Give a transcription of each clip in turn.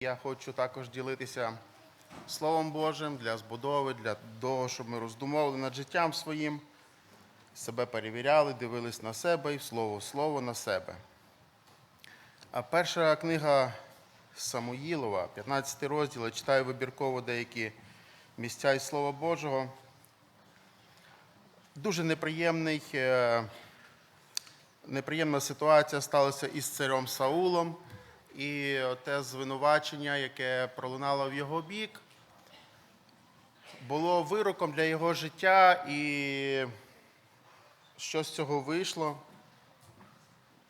Я хочу також ділитися Словом Божим для збудови, для того, щоб ми роздумовували над життям своїм, себе перевіряли, дивились на себе і слово слово на себе. А перша книга Самуїлова, 15 розділ, я читаю вибірково деякі місця із Слова Божого. Дуже неприємний, е, неприємна ситуація сталася із царем Саулом. І те звинувачення, яке пролунало в його бік, було вироком для його життя, і що з цього вийшло,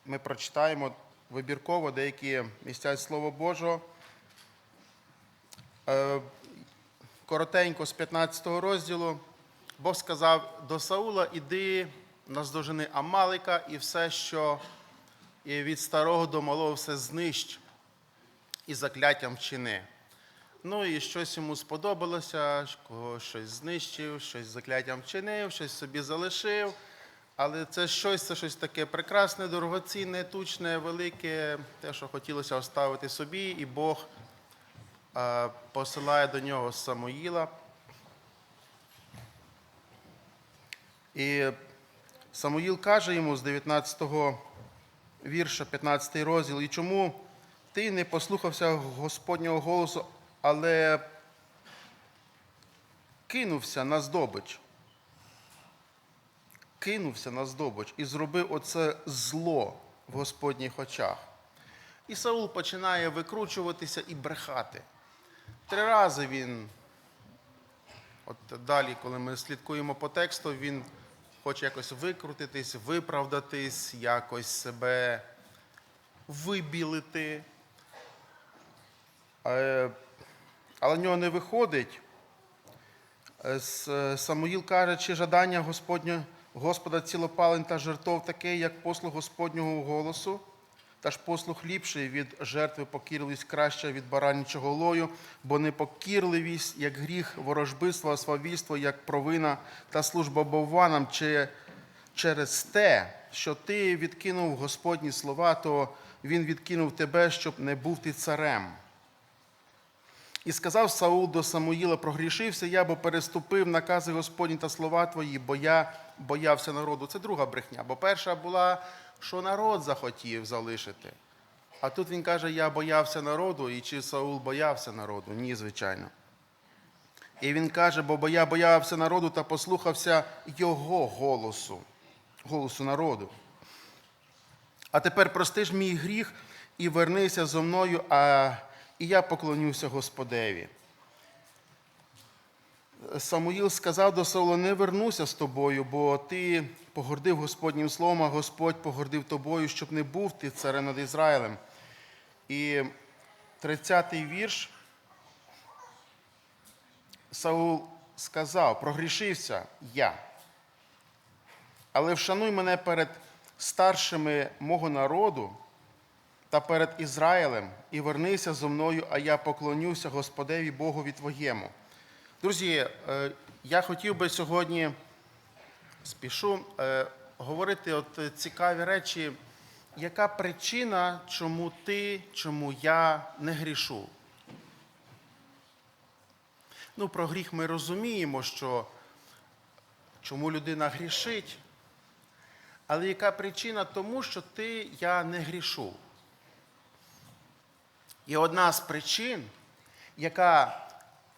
ми прочитаємо вибірково деякі місця Слова Божого. Е, Коротенько з 15 розділу Бог сказав до Саула: іди наздожени Амалика і все, що і від старого до малого все знищ і закляттям вчини. Ну і щось йому сподобалося, когось щось знищив, щось закляттям вчинив, щось собі залишив. Але це щось, це щось таке прекрасне, дорогоцінне, тучне, велике, те, що хотілося оставити собі, і Бог посилає до нього Самуїла. І Самуїл каже йому з 19-го вірша, 15 розділ, і чому ти не послухався Господнього голосу, але кинувся на здобич. Кинувся на здобич і зробив оце зло в Господніх очах. І Саул починає викручуватися і брехати. Три рази він, от далі, коли ми слідкуємо по тексту, він хоче якось викрутитись, виправдатись, якось себе вибілити. Е, Але в нього не виходить. Е, Самуїл каже, чи жадання Господня, Господа цілопалень та жертов таке, як послуг Господнього голосу, та ж послуг ліпший від жертви покірливість краща від баранячого лою, бо непокірливість, як гріх, ворожбиство, свавільство, як провина та служба бовванам, чи через те, що ти відкинув Господні слова, то він відкинув тебе, щоб не був ти царем. І сказав Саул до Самуїла, прогрішився я, бо переступив накази Господні та слова твої, бо я боявся народу. Це друга брехня. Бо перша була, що народ захотів залишити. А тут він каже, я боявся народу, і чи Саул боявся народу? Ні, звичайно. І він каже, бо я боявся народу та послухався його голосу, голосу народу. А тепер прости ж мій гріх і вернися зо мною, а і я поклонюся Господеві. Самуїл сказав до Саула, не вернуся з тобою, бо ти погордив Господнім словом, а Господь погордив тобою, щоб не був ти царем над Ізраїлем. І 30-й вірш. Саул сказав, прогрішився я. Але вшануй мене перед старшими мого народу та перед Ізраїлем і вернися зо мною, а я поклонюся Господеві Богові твоєму. Друзі, е, я хотів би сьогодні спішу е, говорити от цікаві речі, яка причина, чому ти, чому я не грішу. Ну, про гріх ми розуміємо, що чому людина грішить, але яка причина тому, що ти, я не грішу. І одна з причин, яка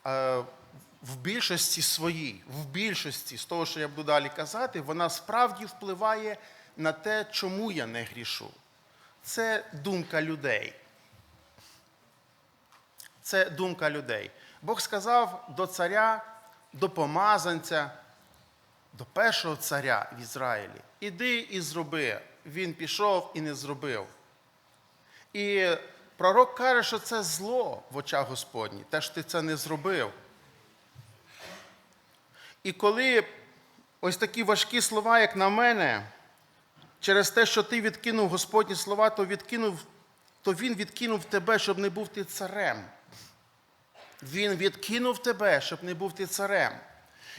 е, в більшості своїй, в більшості з того, що я буду далі казати, вона справді впливає на те, чому я не грішу. Це думка людей. Це думка людей. Бог сказав до царя, до помазанця, до першого царя в Ізраїлі. Іди і зроби. Він пішов і не зробив. І пророк каже, що це зло в очах Господні, те, що ти це не зробив. І коли ось такі важкі слова, як на мене, через те, що ти відкинув Господні слова, то, відкинув, то Він відкинув тебе, щоб не був ти царем. Він відкинув тебе, щоб не був ти царем.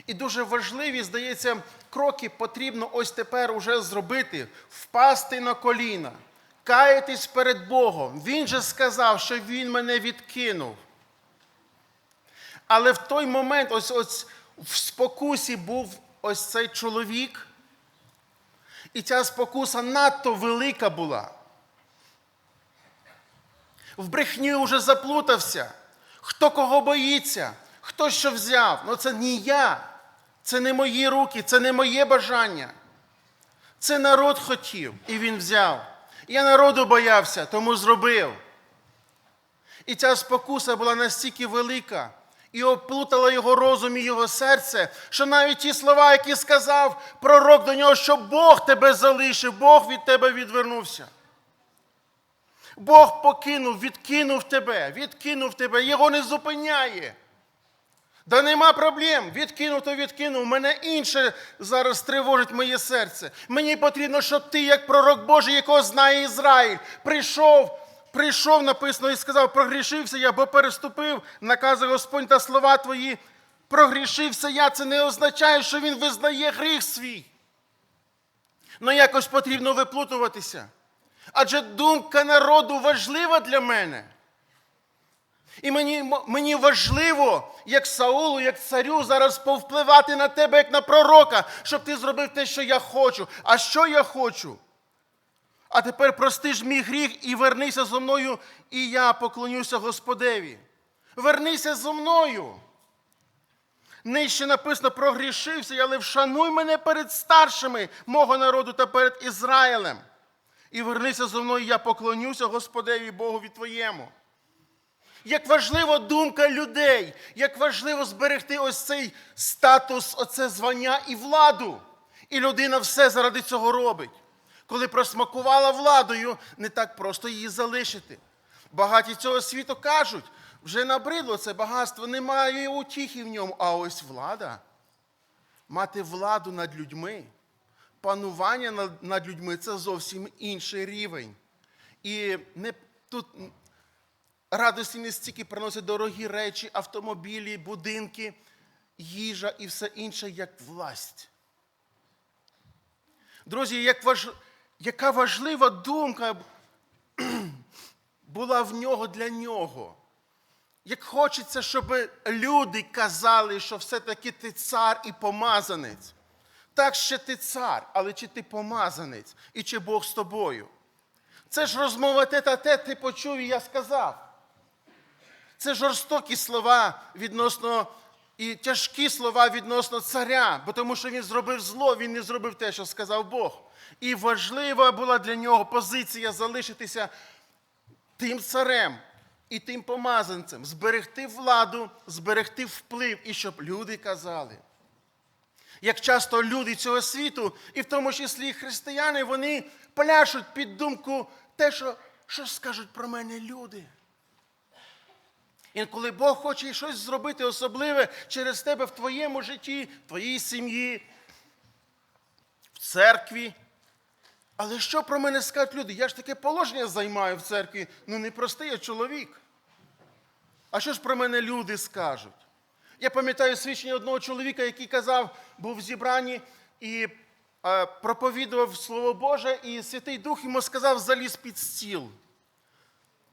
І дуже важливі, здається, кроки потрібно ось тепер уже зробити: впасти на коліна, каєтесь перед Богом. Він же сказав, що Він мене відкинув. Але в той момент, ось, ось в спокусі був ось цей чоловік, і ця спокуса надто велика була. В брехні вже заплутався. Хто кого боїться, хто що взяв. Ну це не я, це не мої руки, це не моє бажання. Це народ хотів, і він взяв. Я народу боявся, тому зробив. І ця спокуса була настільки велика і оплутала його розум і його серце, що навіть ті слова, які сказав пророк до нього, що Бог тебе залишив, Бог від тебе відвернувся. Бог покинув, відкинув тебе, відкинув тебе, його не зупиняє. Да нема проблем. Відкинув, то відкинув. Мене інше зараз тривожить моє серце. Мені потрібно, щоб ти, як пророк Божий, якого знає Ізраїль, прийшов, прийшов, написано, і сказав, прогрішився я, бо переступив накази Господь та слова твої. Прогрішився я. Це не означає, що він визнає гріх свій. Ну якось потрібно виплутуватися. Адже думка народу важлива для мене. І мені, мені важливо, як Саулу, як царю, зараз повпливати на тебе, як на пророка, щоб ти зробив те, що я хочу. А що я хочу? А тепер прости ж мій гріх і вернися зо мною, і я поклонюся Господеві. Вернися зо мною. Нижче написано, прогрішився, але вшануй мене перед старшими мого народу та перед Ізраїлем. І вернися зо мною, я поклонюся Господеві Богові твоєму. Як важлива думка людей, як важливо зберегти ось цей статус, оце звання і владу. І людина все заради цього робить. Коли просмакувала владою, не так просто її залишити. Багаті цього світу кажуть, вже набридло це багатство, немає утіхи в ньому. А ось влада, мати владу над людьми, панування над, людьми це зовсім інший рівень. І не тут радості не стільки приносять дорогі речі, автомобілі, будинки, їжа і все інше, як власть. Друзі, як важ... яка важлива думка була в нього для нього. Як хочеться, щоб люди казали, що все-таки ти цар і помазанець. Так ще ти цар, але чи ти помазанець, і чи Бог з тобою? Це ж розмова те та те, ти почув, і я сказав. Це жорстокі слова відносно і тяжкі слова відносно царя, бо тому що він зробив зло, він не зробив те, що сказав Бог. І важлива була для нього позиція залишитися тим царем і тим помазанцем, зберегти владу, зберегти вплив, і щоб люди казали. Як часто люди цього світу, і в тому числі християни, вони пляшуть під думку те, що, що скажуть про мене люди. Інколи Бог хоче щось зробити особливе через тебе в твоєму житті, в твоїй сім'ї, в церкві. Але що про мене скажуть люди? Я ж таке положення займаю в церкві, ну не простий я чоловік. А що ж про мене люди скажуть? Я пам'ятаю свідчення одного чоловіка, який казав, був в зібранні і е, проповідував Слово Боже, і Святий Дух йому сказав, заліз під стіл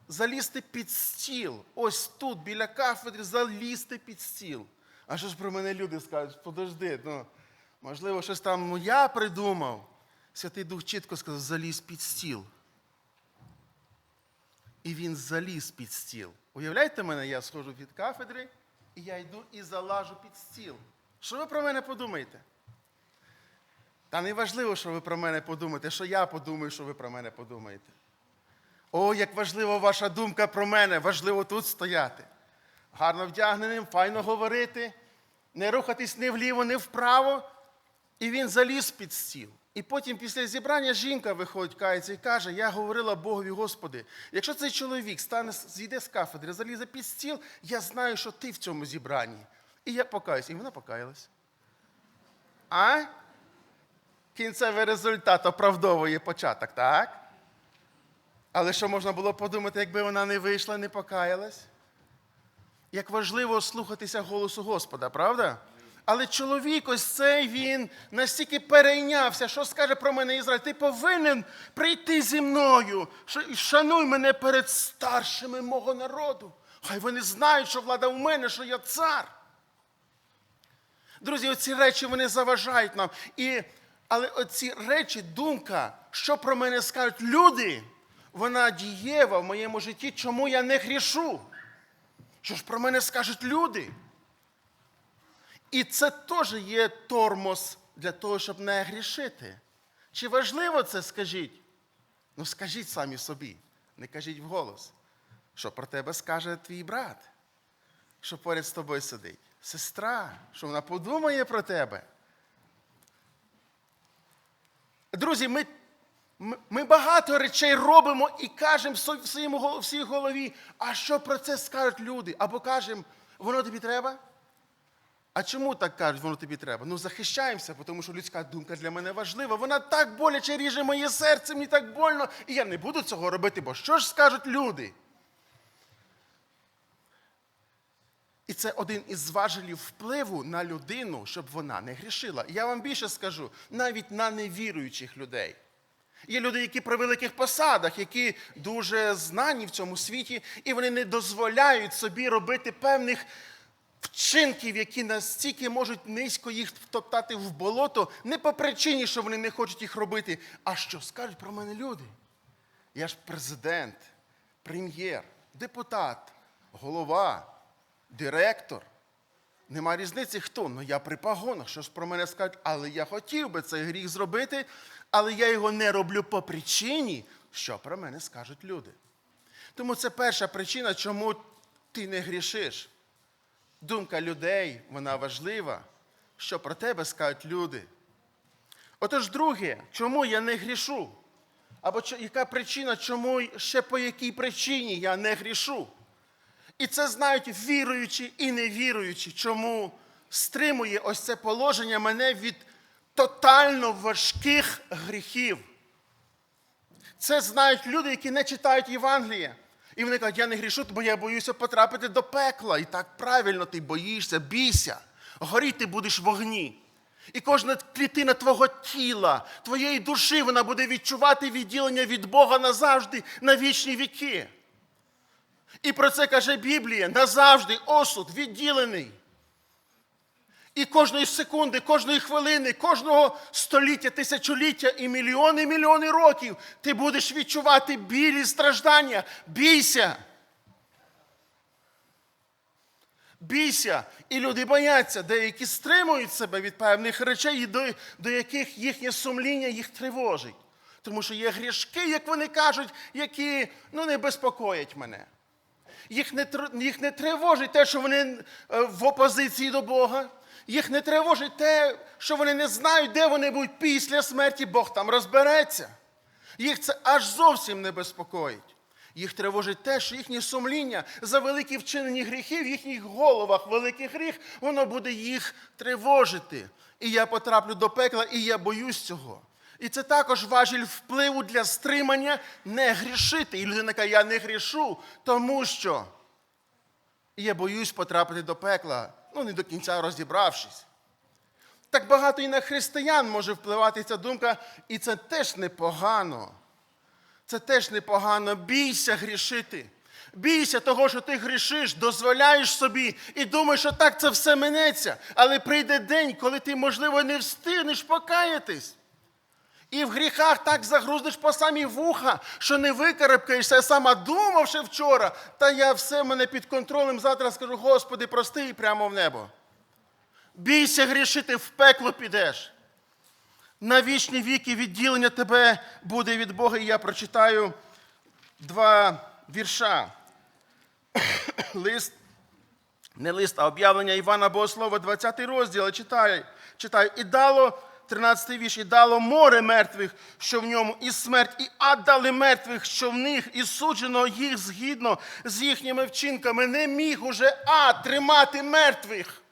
залізти під стіл. Ось тут, біля кафедри, залізти під стіл. А що ж про мене люди скажуть? Подожди, ну, можливо, щось там ну, я придумав. Святий Дух чітко сказав, заліз під стіл. І він заліз під стіл. Уявляєте мене, я схожу від кафедри, і я йду і залажу під стіл. Що ви про мене подумаєте? Та не важливо, що ви про мене подумаєте, що я подумаю, що ви про мене подумаєте. О, як важлива ваша думка про мене, важливо тут стояти. Гарно вдягненим, файно говорити, не рухатись ні вліво, ні вправо. І він заліз під стіл. І потім після зібрання жінка виходить, кається і каже: Я говорила Богові, Господи, якщо цей чоловік стане, зійде з кафедри, залізе під стіл, я знаю, що ти в цьому зібранні. І я покаюсь. І вона покаялась. А? Кінцевий результат оправдовує початок, так? Але що можна було подумати, якби вона не вийшла, не покаялась? Як важливо слухатися голосу Господа, правда? Але чоловік ось цей він настільки перейнявся, що скаже про мене Ізраїль, ти повинен прийти зі мною. Шануй мене перед старшими мого народу. Хай вони знають, що влада в мене, що я цар. Друзі, оці речі вони заважають нам. І, але оці речі, думка, що про мене скажуть люди, вона дієва в моєму житті, чому я не грішу. Що ж про мене скажуть люди? І це теж є тормоз для того, щоб не грішити. Чи важливо це, скажіть? Ну скажіть самі собі, не кажіть вголос, що про тебе скаже твій брат, що поряд з тобою сидить. Сестра, що вона подумає про тебе. Друзі, ми, ми, багато речей робимо і кажемо в своїй голові, а що про це скажуть люди? Або кажемо, воно тобі треба? А чому так кажуть, воно тобі треба? Ну захищаємося, тому що людська думка для мене важлива. Вона так боляче ріже моє серце, мені так больно, і я не буду цього робити, бо що ж скажуть люди? І це один із важелів впливу на людину, щоб вона не грішила. Я вам більше скажу, навіть на невіруючих людей. Є люди, які при великих посадах, які дуже знані в цьому світі, і вони не дозволяють собі робити певних вчинків, які настільки можуть низько їх втоптати в болото, не по причині, що вони не хочуть їх робити, а що скажуть про мене люди. Я ж президент, прем'єр, депутат, голова, директор. Нема різниці хто, ну я при погонах, що ж про мене скажуть, але я хотів би цей гріх зробити, але я його не роблю по причині, що про мене скажуть люди. Тому це перша причина, чому ти не грішиш. Думка людей, вона важлива, що про тебе скажуть люди. Отож, друге, чому я не грішу? Або яка причина, чому ще по якій причині я не грішу? І це знають віруючі і невіруючі, чому стримує ось це положення мене від тотально важких гріхів. Це знають люди, які не читають Євангелія. І вони кажуть, я не грішу, бо я боюся потрапити до пекла. І так правильно ти боїшся, бійся. Горіти будеш в вогні. І кожна клітина твого тіла, твоєї душі, вона буде відчувати відділення від Бога назавжди, на вічні віки. І про це каже Біблія назавжди осуд відділений. І кожної секунди, кожної хвилини, кожного століття, тисячоліття і мільйони мільйони років ти будеш відчувати біль і страждання. Бійся. Бійся. І люди бояться, деякі стримують себе від певних речей, до, до яких їхнє сумління їх тривожить. Тому що є грішки, як вони кажуть, які ну, не безпокоять мене. Їх не, їх не тривожить те, що вони е, в опозиції до Бога. Їх не тривожить те, що вони не знають, де вони будуть після смерті, Бог там розбереться. Їх це аж зовсім не безпокоїть. Їх тривожить те, що їхнє сумління за великі вчинені гріхи в їхніх головах, великий гріх, воно буде їх тривожити. І я потраплю до пекла, і я боюсь цього. І це також важіль впливу для стримання не грішити. І людина каже, я не грішу, тому що я боюсь потрапити до пекла, ну не до кінця розібравшись. Так багато і на християн може впливати ця думка, і це теж непогано. Це теж непогано. Бійся грішити. Бійся того, що ти грішиш, дозволяєш собі і думаєш, що так це все минеться. Але прийде день, коли ти, можливо, не встигнеш покаятись. І в гріхах так загрузнеш по самі вуха, що не викарабкаєшся. Я сама думав ще вчора, та я все мене під контролем. Завтра скажу, Господи, прости і прямо в небо. Бійся грішити, в пекло підеш. На вічні віки відділення тебе буде від Бога. І я прочитаю два вірша. Лист, не лист, а об'явлення Івана Богослова, 20 розділ. Читаю, читаю. І дало, 13 вірш, і дало море мертвих, що в ньому, і смерть, і ад дали мертвих, що в них, і суджено їх згідно з їхніми вчинками. Не міг уже ад тримати мертвих.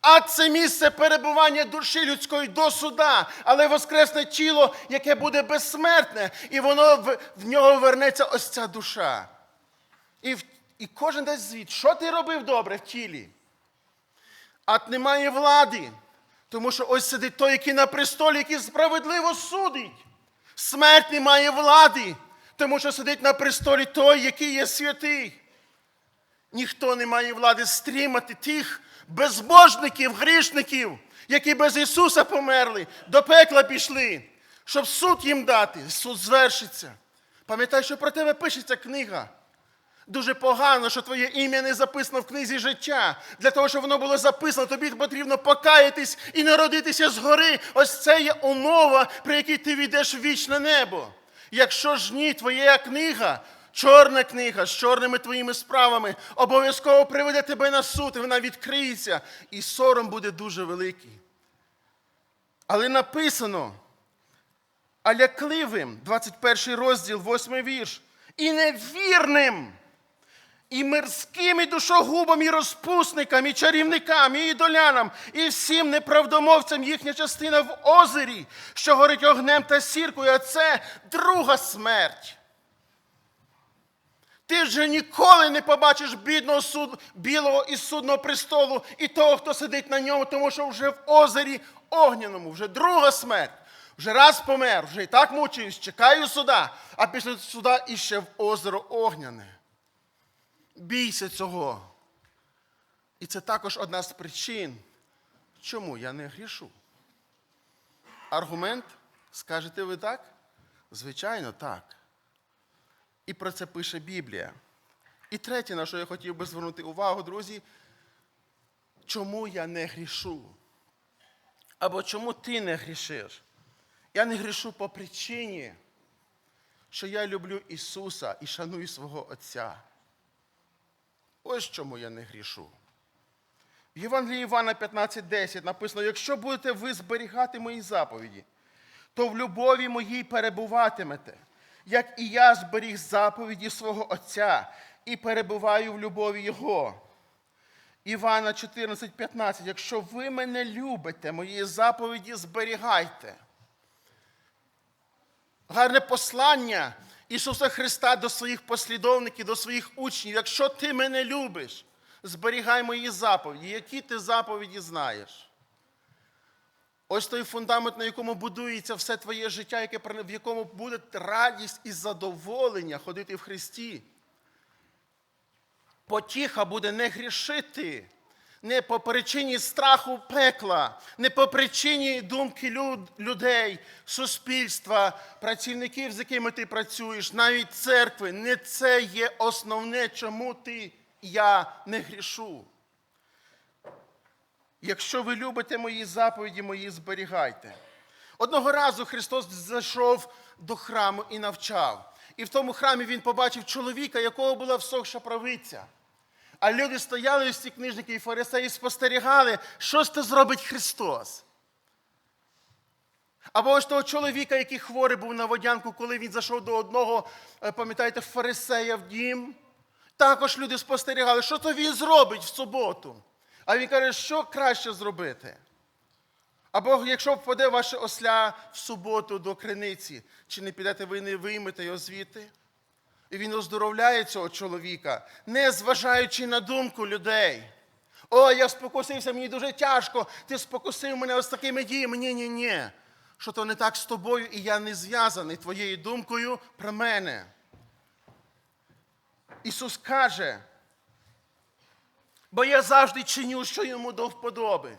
Ад це місце перебування душі людської до суда, але воскресне тіло, яке буде безсмертне, і воно в, в нього вернеться ось ця душа. І, в, і кожен дасть звіт, що ти робив добре в тілі. Ад не має влади, тому що ось сидить той, який на престолі, який справедливо судить. Смерть не має влади, тому що сидить на престолі той, який є святий. Ніхто не має влади стримати тих безбожників, грішників, які без Ісуса померли, до пекла пішли, щоб суд їм дати, суд звершиться. Пам'ятай, що про тебе пишеться книга. Дуже погано, що твоє ім'я не записано в книзі життя. Для того, щоб воно було записано, тобі потрібно покаятись і народитися згори. Ось це є умова, при якій ти війдеш в вічне небо. Якщо ж ні, твоя книга, чорна книга з чорними твоїми справами, обов'язково приведе тебе на суд, і вона відкриється, і сором буде дуже великий. Але написано, а лякливим, 21 розділ, 8 вірш, і невірним, і мирським, і душогубам, і розпусникам, і чарівникам, і ідолянам, і всім неправдомовцям їхня частина в озері, що горить огнем та сіркою, а це друга смерть. Ти вже ніколи не побачиш бідного суд, білого із судного престолу і того, хто сидить на ньому, тому що вже в озері огняному, вже друга смерть. Вже раз помер, вже і так мучаюсь, чекаю суда, а після суда іще в озеро огняне. Бійся цього. І це також одна з причин, чому я не грішу. Аргумент, скажете ви так? Звичайно, так. І про це пише Біблія. І третє, на що я хотів би звернути увагу, друзі, чому я не грішу? Або чому ти не грішиш? Я не грішу по причині, що я люблю Ісуса і шаную свого Отця. Ось чому я не грішу. В Євангелії Івана 15:10 написано: якщо будете ви зберігати мої заповіді, то в любові моїй перебуватимете, як і я зберіг заповіді свого Отця і перебуваю в любові Його. Івана 14:15. Якщо ви мене любите, мої заповіді зберігайте. Гарне послання Ісуса Христа до своїх послідовників, до своїх учнів. Якщо ти мене любиш, зберігай мої заповіді. Які ти заповіді знаєш? Ось той фундамент, на якому будується все твоє життя, в якому буде радість і задоволення ходити в Христі. Потіха буде не грішити, не по причині страху пекла, не по причині думки люд, людей, суспільства, працівників, з якими ти працюєш, навіть церкви. Не це є основне, чому ти я не грішу. Якщо ви любите мої заповіді, мої зберігайте. Одного разу Христос зайшов до храму і навчав. І в тому храмі він побачив чоловіка, якого була всохша правиця. А люди стояли, ці книжники і фарисеї спостерігали, що ж це зробить Христос. Або ось того чоловіка, який хворий був на водянку, коли він зайшов до одного, е, пам'ятаєте, фарисея в дім. Також люди спостерігали, що то він зробить в суботу. А він каже, що краще зробити? Або якщо впаде ваше осля в суботу до криниці, чи не підете ви не виймете його звідти? І він оздоровляє цього чоловіка, не зважаючи на думку людей. О, я спокусився, мені дуже тяжко, ти спокусив мене ось такими діями. Ні, ні, ні. Що то не так з тобою, і я не зв'язаний твоєю думкою про мене. Ісус каже, бо я завжди чиню, що йому до вподоби.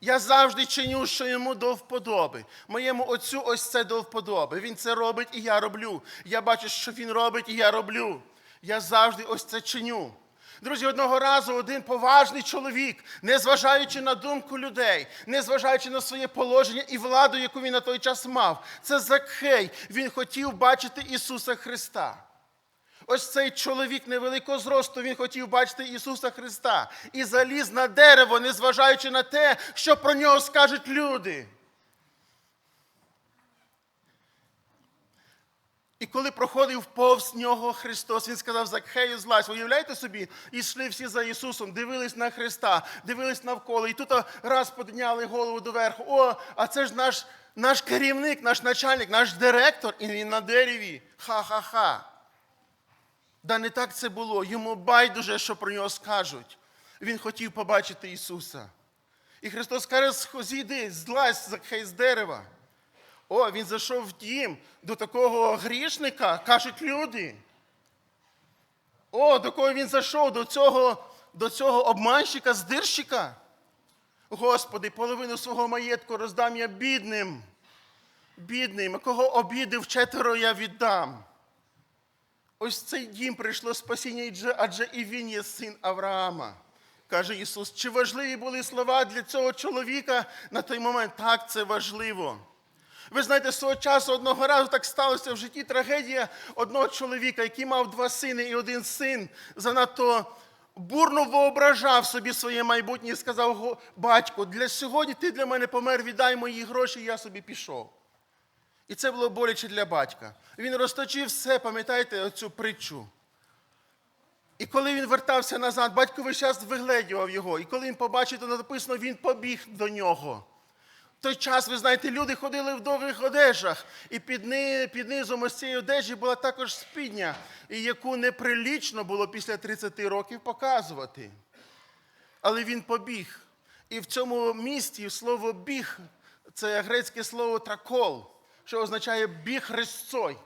Я завжди чиню, що йому до вподоби. Моєму отцю ось це до вподоби. Він це робить і я роблю. Я бачу, що він робить, і я роблю. Я завжди ось це чиню. Друзі, одного разу один поважний чоловік, незважаючи на думку людей, незважаючи на своє положення і владу, яку він на той час мав, це Закхей. Він хотів бачити Ісуса Христа. Ось цей чоловік невеликого зросту, він хотів бачити Ісуса Христа і заліз на дерево, незважаючи на те, що про нього скажуть люди. І коли проходив повз нього Христос, він сказав Закхею злазь. Уявляєте собі, і йшли всі за Ісусом, дивились на Христа, дивились навколо. І тут раз підняли голову доверху. О, а це ж наш, наш керівник, наш начальник, наш директор, і він на дереві. Ха-ха-ха. Да не так це було. Йому байдуже, що про нього скажуть. Він хотів побачити Ісуса. І Христос каже, «Схо- зійди, злазь Закхей з дерева. О, він зайшов в дім до такого грішника, кажуть люди. О, до кого він зайшов, до цього, до цього обманщика, здирщика. Господи, половину свого маєтку роздам я бідним. Бідним, кого обідив четверо я віддам. Ось в цей дім прийшло спасіння, адже- і він є син Авраама. Каже Ісус, чи важливі були слова для цього чоловіка на той момент? Так, це важливо. Ви знаєте, свого часу одного разу так сталося в житті трагедія одного чоловіка, який мав два сини, і один син занадто бурно воображав собі своє майбутнє і сказав: «Го- батько, для сьогодні ти для мене помер, віддай мої гроші, я собі пішов. І це було боляче для батька. Він розточив все, пам'ятаєте, оцю притчу. І коли він вертався назад, батько весь час вигледівав його. І коли він побачив, то написано, він побіг до нього. В той час, ви знаєте, люди ходили в довгих одежах, і під, ни, під низом ось цієї одежі була також спідня, яку неприлічно було після 30 років показувати. Але він побіг. І в цьому місті слово біг це грецьке слово тракол, що означає біг хрестцой.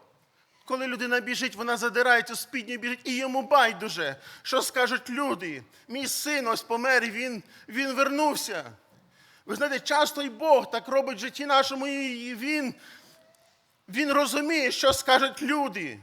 Коли людина біжить, вона задирає цю спідню біжить, і йому байдуже, що скажуть люди. Мій син ось помер, він, він вернувся. Ви знаєте, часто і Бог так робить в житті нашому, і він, він розуміє, що скажуть люди.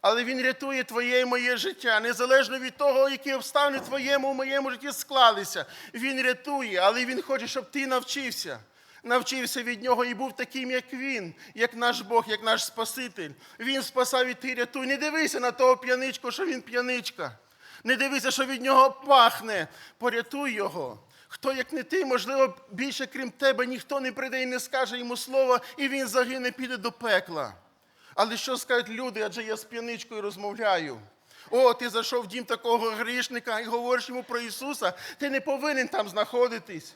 Але Він рятує твоє і моє життя, незалежно від того, які обставини твоєму в моєму житті склалися. Він рятує, але Він хоче, щоб ти навчився. Навчився від нього і був таким, як він, як наш Бог, як наш Спаситель. Він спасав і ти рятуй. Не дивися на того п'яничку, що він п'яничка. Не дивися, що від нього пахне. Порятуй його. Хто, як не ти, можливо, більше крім тебе, ніхто не прийде і не скаже йому слова, і він загине, піде до пекла. Але що скажуть люди, адже я з п'яничкою розмовляю. О, ти зайшов в дім такого грішника і говориш йому про Ісуса, ти не повинен там знаходитись.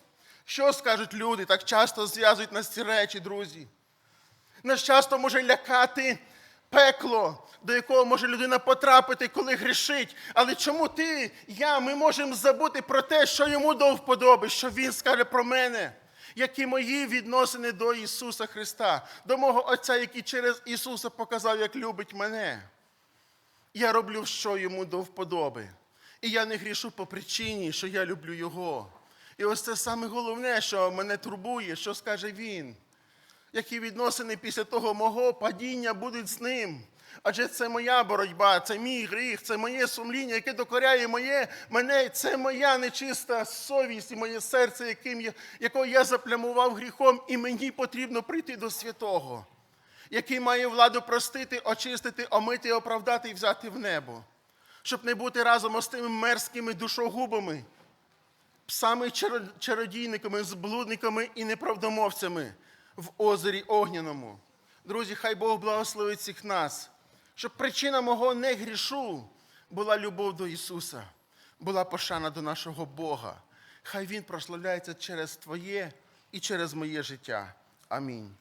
Що скажуть люди? Так часто зв'язують нас ці речі, друзі. Нас часто може лякати пекло, до якого може людина потрапити, коли грішить. Але чому ти, я, ми можемо забути про те, що йому до вподоби, що він скаже про мене, які мої відносини до Ісуса Христа, до мого Отця, який через Ісуса показав, як любить мене. Я роблю, що йому до вподоби. І я не грішу по причині, що я люблю Його. І ось це саме головне, що мене турбує, що скаже Він. Які відносини після того мого падіння будуть з ним. Адже це моя боротьба, це мій гріх, це моє сумління, яке докоряє моє, мене, це моя нечиста совість і моє серце, яким я, якого я заплямував гріхом, і мені потрібно прийти до святого, який має владу простити, очистити, омити, оправдати і взяти в небо, щоб не бути разом з тими мерзкими душогубами, псами чародійниками, зблудниками і неправдомовцями в озері Огняному. Друзі, хай Бог благословить всіх нас, щоб причина мого не грішу була любов до Ісуса, була пошана до нашого Бога. Хай Він прославляється через Твоє і через моє життя. Амінь.